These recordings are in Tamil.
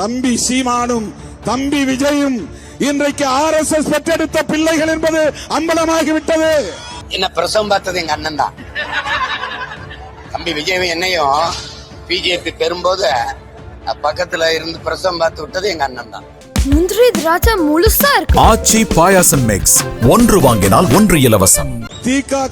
தம்பி சீமானும் தம்பி விஜயும் இன்றைக்கு ஆர் எஸ் எஸ் பெற்றெடுத்த பிள்ளைகள் என்பது அம்பலமாகிவிட்டது. என்ன பிரசவம் பார்த்தது எங்க அண்ணன் தான். தம்பி விஜயும் என்னையும் பிஜேபி பெறும்போது பக்கத்துல இருந்து பிரசவம் பார்த்து விட்டது எங்க அண்ணன் தான். முந்திரி திராட்சை முழுசா இருக்கு. ஆச்சி பாயாசம் மிக்ஸ் ஒன்று வாங்கினால் ஒன்று இலவசம்.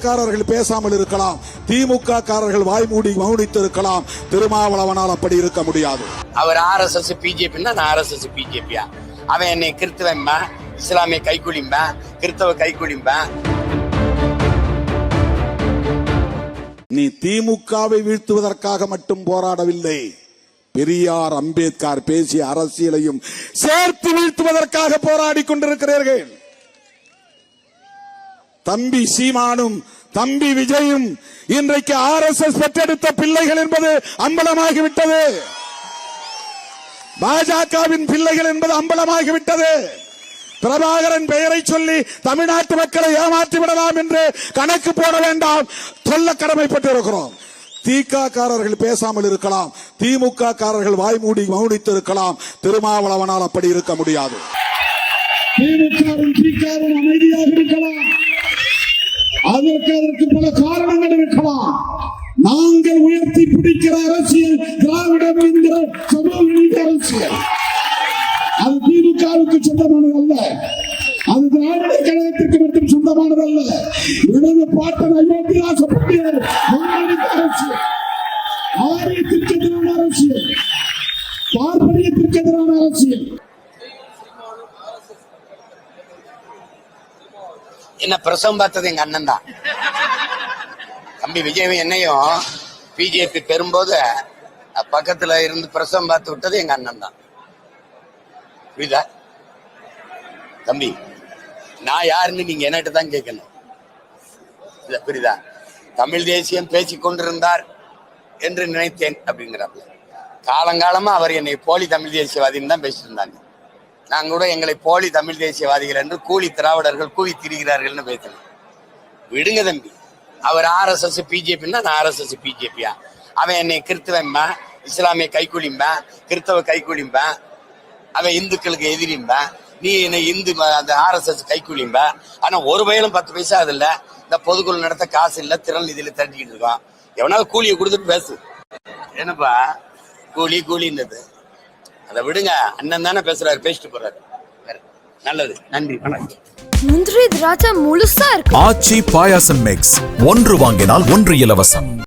காரர்கள் பேசாமல் இருக்கலாம். திமுக காரர்கள் வாய்மூடி மௌனித்து இருக்கலாம் திருமாவளவனால் அப்படி இருக்க முடியாது. அவர் ஆர் எஸ் எஸ் பிஜேபின்னா நான் ஆர் எஸ் எஸ் பிஜேபியா அவன் என்னை கிறிஸ்தவன்பேன் இஸ்லாமிய கைக்குலிம்பேன் கிறிஸ்தவ கைக்குலிம்பேன் நீ திமுகவை வீழ்த்துவதற்காக மட்டும் போராடவில்லை. பெரியார் அம்பேத்கர் பேசிய அரசியலையும் சேர்த்து வீழ்த்துவதற்காக போராடி கொண்டிருக்கிறீர்கள். தம்பி சீமானும் தம்பி விஜயும் இன்றைக்கு ஆர் எஸ் எஸ் பெற்றெடுத்த பிள்ளைகள் என்பது அம்பலமாகிவிட்டது. பாஜகவின் பிள்ளைகள் என்பது அம்பலமாகிவிட்டது. பிரபாகரன் பெயரை சொல்லி தமிழ்நாட்டு மக்களை ஏமாற்றி விடலாம் என்று கணக்கு போட வேண்டாம். சொல்ல கடமைப்பட்டு தீக்காக்காரர்கள் பேசாமல் இருக்கலாம். திமுக காரர்கள் வாய்மூடி மௌனித்து இருக்கலாம் திருமாவளவனால் அப்படி இருக்க முடியாது. அமைதியாக இருக்கலாம். அதற்கு அதற்கு பல காரணங்கள் இருக்கலாம். நாங்கள் உயர்த்தி பிடிக்கிற அரசியல் திராவிடம் என்கிற சமூக அரசியல். அது திமுகவுக்கு சொந்தமானது அல்ல திராவிட கழகத்திற்கு மட்டும் சொந்தமானதல்ல எனது இடது பாட்டன் அயோத்தியாச பண்டியர் முன்னெடுத்த ஆரியத்திற்கு எதிரான அரசியல் பார்ப்பனியத்திற்கு எதிரான அரசியல் என்ன பிரசவம் பார்த்தது எங்க அண்ணன் தான். தம்பி விஜயும் என்னையும் பிஜேபி பெறும்போது பக்கத்துல இருந்து பிரசவம் பார்த்து விட்டது எங்க அண்ணன் தான். புரியுதா? தம்பி நான் யாருன்னு நீங்க என்கிட்ட தான் கேட்கணும். இல்ல புரியுதா? தமிழ் தேசியம் பேசிக் கொண்டிருந்தார் என்று நினைத்தேன் அப்படிங்கிறாப்ல. காலங்காலமா அவர் என்னை போலி தமிழ் தேசியவாதின்னு தான் பேசிட்டு இருந்தாங்க. நாங்க கூட எங்களை போலி தமிழ் தேசியவாதிகள் என்று கூலி திராவிடர்கள் கூலி திரிகிறார்கள்னு பேசணும் விடுங்க தம்பி. அவர் ஆர்எஸ்எஸ் எஸ் பிஜேபின்னா நான் ஆர்எஸ்எஸ் பிஜேபியா? அவன் என்னை கிறிஸ்தவன்பேன் இஸ்லாமிய கைக்கூலிம்பேன் கிறிஸ்தவ கைக்கூலிம்பேன் அவன் இந்துக்களுக்கு எதிரிம்பேன் நீ என்னை இந்து அந்த ஆர் எஸ் எஸ் கைக்கூலிம்ப? ஆனா ஒரு வயலும் பத்து பைசா அது இல்ல. இந்த பொதுக்குழு நடத்த காசு இல்ல திறன் நிதியில தட்டிக்கிட்டு இருக்கோம் எவனாவது கூலியை கொடுத்துட்டு பேசு. என்னப்பா? கூலி கூலின்றது. அதை விடுங்க. அண்ணன் தானே பேசுறாரு பேசிட்டு போறாரு. வேற. நல்லது. நன்றி வணக்கம். முந்திரி திராட்சை முழுசா இருக்கு. ஆச்சி பாயாசம் மிக்ஸ் ஒன்று வாங்கினால் ஒன்று இலவசம்.